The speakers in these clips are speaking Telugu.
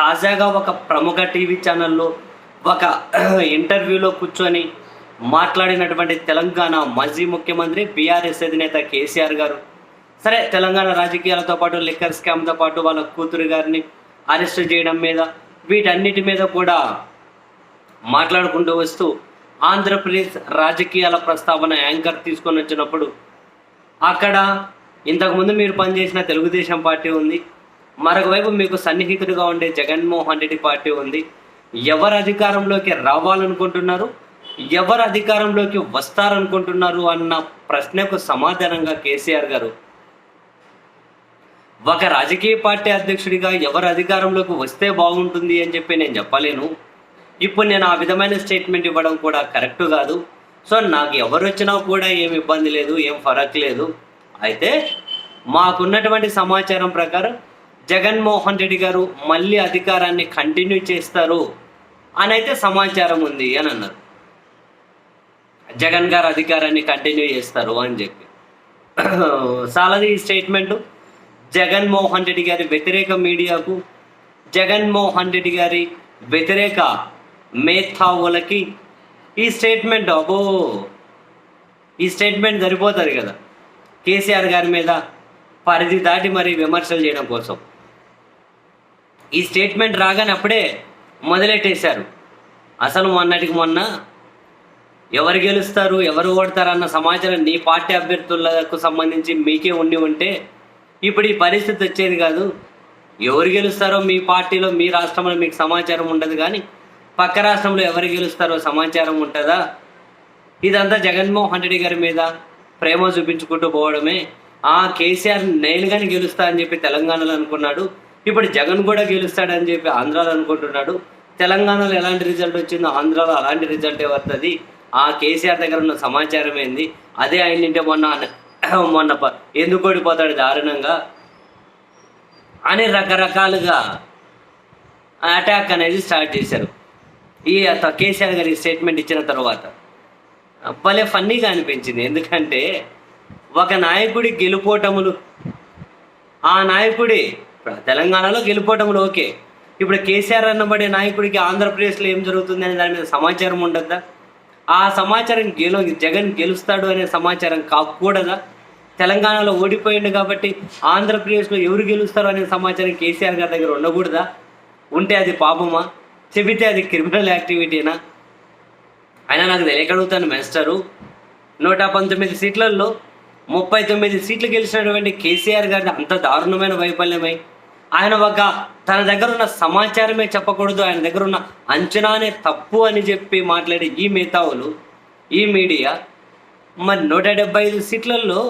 తాజాగా ఒక ప్రముఖ టీవీ ఛానల్లో ఒక ఇంటర్వ్యూలో కూర్చొని మాట్లాడినటువంటి తెలంగాణ మాజీ ముఖ్యమంత్రి బీఆర్ఎస్ అధినేత కేసీఆర్ గారు. సరే తెలంగాణ రాజకీయాలతో పాటు లిక్కర్ స్కామ్తో పాటు వాళ్ళ కూతురు గారిని అరెస్ట్ చేయడం మీద వీటన్నిటి మీద కూడా మాట్లాడుకుంటూ వస్తూ ఆంధ్రప్రదేశ్ రాజకీయాల ప్రస్తావన యాంకర్ తీసుకొని వచ్చినప్పుడు అక్కడ ఇంతకుముందు మీరు పనిచేసిన తెలుగుదేశం పార్టీ ఉంది. మరొకవైపు మీకు సన్నిహితుడిగా ఉండే జగన్మోహన్ రెడ్డి పార్టీ ఉంది. ఎవరు అధికారంలోకి రావాలనుకుంటున్నారు? ఎవరు అధికారంలోకి వస్తారనుకుంటున్నారు అన్న ప్రశ్నకు సమాధానంగా కేసీఆర్ గారు. ఒక రాజకీయ పార్టీ అధ్యక్షుడిగా ఎవరు అధికారంలోకి వస్తే బాగుంటుంది అని చెప్పి నేను చెప్పలేను. ఇప్పుడు నేను ఆ విధమైన స్టేట్మెంట్ ఇవ్వడం కూడా కరెక్ట్ కాదు. సో నాకు ఎవరు వచ్చినా కూడా ఏం ఇబ్బంది లేదు ఏం ఫరక్ లేదు. అయితే మాకున్నటువంటి సమాచారం ప్రకారం జగన్మోహన్ రెడ్డి గారు మళ్ళీ అధికారాన్ని కంటిన్యూ చేస్తారు అని అయితే సమాచారం ఉంది అని అన్నారు. జగన్ గారు అధికారాన్ని కంటిన్యూ చేస్తారు అని చెప్పి. సాలది ఈ స్టేట్మెంట్ జగన్మోహన్ రెడ్డి గారి వ్యతిరేక మీడియాకు జగన్మోహన్ రెడ్డి గారి వ్యతిరేక మేధావులకి ఈ స్టేట్మెంట్ అబో ఈ స్టేట్మెంట్ సరిపోతుంది కదా. కేసీఆర్ గారి మీద పరిధి దాటి మరి విమర్శలు చేయడం కోసం. ఈ స్టేట్మెంట్ రాగానే అప్పుడే మొదలెట్టేశారు. అసలు మొన్నటికి మొన్న ఎవరు గెలుస్తారు ఎవరు ఓడతారు అన్న సమాచారం నీ పార్టీ అభ్యర్థులకు సంబంధించి మీకే ఉండి ఉంటే ఇప్పుడు ఈ పరిస్థితి వచ్చేది కాదు. ఎవరు గెలుస్తారో మీ పార్టీలో మీ రాష్ట్రంలో మీకు సమాచారం ఉండదు కానీ పక్క రాష్ట్రంలో ఎవరు గెలుస్తారో సమాచారం ఉంటుందా? ఇదంతా జగన్మోహన్ రెడ్డి గారి మీద ప్రేమ చూపించుకుంటూ పోవడమే. ఆ కేసీఆర్ నేను కానీ గెలుస్తా అని చెప్పి తెలంగాణలో అనుకున్నాడు. ఇప్పుడు జగన్ కూడా గెలుస్తాడని చెప్పి ఆంధ్రాలో అనుకుంటున్నాడు. తెలంగాణలో ఎలాంటి రిజల్ట్ వచ్చిందో ఆంధ్రాలో అలాంటి రిజల్టే వస్తుంది ఆ కేసీఆర్ దగ్గర ఉన్న సమాచారం ఏంది? అదే ఆయనంటే మొన్న మొన్న ఎందుకు ఓడిపోతాడు దారుణంగా? అని రకరకాలుగా అటాక్ అనేది స్టార్ట్ చేశారు. ఈ అత- కేసీఆర్ గారి స్టేట్మెంట్ ఇచ్చిన తర్వాత. భలే ఫన్నీగా అనిపించింది. ఎందుకంటే ఒక నాయకుడి గెలుపోటములు ఆ నాయకుడి తెలంగాణలో గెలుపోటములు ఓకే. ఇప్పుడు కేసీఆర్ అన్నబడే నాయకుడికి ఆంధ్రప్రదేశ్లో ఏం జరుగుతుంది అనే దాని మీద సమాచారం ఉండద్దా? ఆ సమాచారం గెలు జగన్ గెలుస్తాడు అనే సమాచారం కాకూడదా? తెలంగాణలో ఓడిపోయిండు కాబట్టి ఆంధ్రప్రదేశ్లో ఎవరు గెలుస్తారు అనే సమాచారం కేసీఆర్ గారి దగ్గర ఉండకూడదా? ఉంటే అది పాపమా? చెబితే అది క్రిమినల్ యాక్టివిటీనా అయినా నాకు తెలియకడుగుతాను మినిస్టరు నూట పంతొమ్మిది సీట్లలో ముప్పై తొమ్మిది సీట్లు గెలిచినటువంటి కేసీఆర్ గారిది అంత దారుణమైన వైఫల్యమై. ఆయన ఒక తన దగ్గర ఉన్న సమాచారమే చెప్పకూడదు ఆయన దగ్గర ఉన్న అంచనానే తప్పు అని చెప్పి మాట్లాడే ఈ మేధావులు ఈ మీడియా మరి నూట డెబ్బై ఐదు సీట్లలో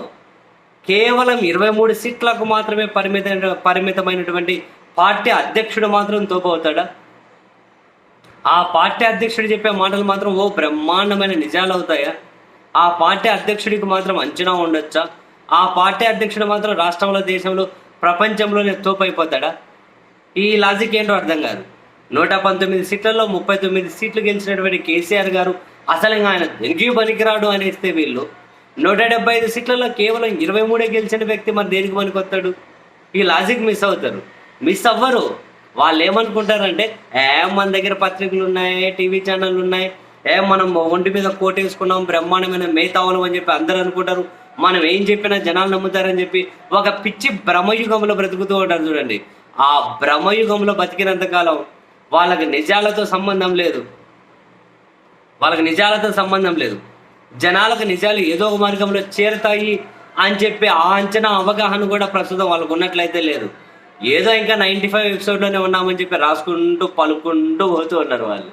కేవలం ఇరవై మూడు సీట్లకు మాత్రమే పరిమిత పరిమితమైనటువంటి పార్టీ అధ్యక్షుడు మాత్రం తోపవుతాడా ఆ పార్టీ అధ్యక్షుడు చెప్పే మాటలు మాత్రం ఓ బ్రహ్మాండమైన నిజాలు అవుతాయా? ఆ పార్టీ అధ్యక్షుడికి మాత్రం అంచనా ఉండొచ్చా? ఆ పార్టీ అధ్యక్షుడు మాత్రం రాష్ట్రంలో దేశంలో ప్రపంచంలోనే తోపైపోతాడా? ఈ లాజిక్ ఏంటో అర్థం కాదు. నూట పంతొమ్మిది సీట్లలో ముప్పై తొమ్మిది సీట్లు గెలిచినటువంటి కేసీఆర్ గారు అసలు ఆయన దేనికి పనికిరాడు అనేస్తే వీళ్ళు? నూట డెబ్బై ఐదు సీట్లలో కేవలం ఇరవై మూడే గెలిచిన వ్యక్తి మరి దేనికి పనికొస్తాడు? ఈ లాజిక్ మిస్ అవుతారు. మిస్ అవ్వరు. వాళ్ళు ఏమనుకుంటారంటే ఏ మన దగ్గర పత్రికలు ఉన్నాయి టీవీ ఛానళ్ళు ఉన్నాయి ఏ మనం ఒంటి మీద కోటేసుకున్నాం బ్రహ్మాండమైన మేతావలం అని చెప్పి అందరూ అనుకుంటారు. మనం ఏం చెప్పినా జనాలు నమ్ముతారని చెప్పి ఒక పిచ్చి భ్రమయుగంలో బ్రతుకుతూ ఉంటారు చూడండి. ఆ భ్రమయుగంలో బతికినంత కాలం వాళ్ళకి నిజాలతో సంబంధం లేదు. వాళ్ళకి నిజాలతో సంబంధం లేదు. జనాలకు నిజాలు ఏదో ఒక మార్గంలో చేరుతాయి అని చెప్పి ఆ అంచనా అవగాహన కూడా ప్రస్తుతం వాళ్ళకు ఉన్నట్లయితే లేదు. ఏదో ఇంకా నైంటీ ఫైవ్ ఎపిసోడ్లోనే ఉన్నామని చెప్పి రాసుకుంటూ పలుకుంటూ పోతూ ఉన్నారు వాళ్ళు.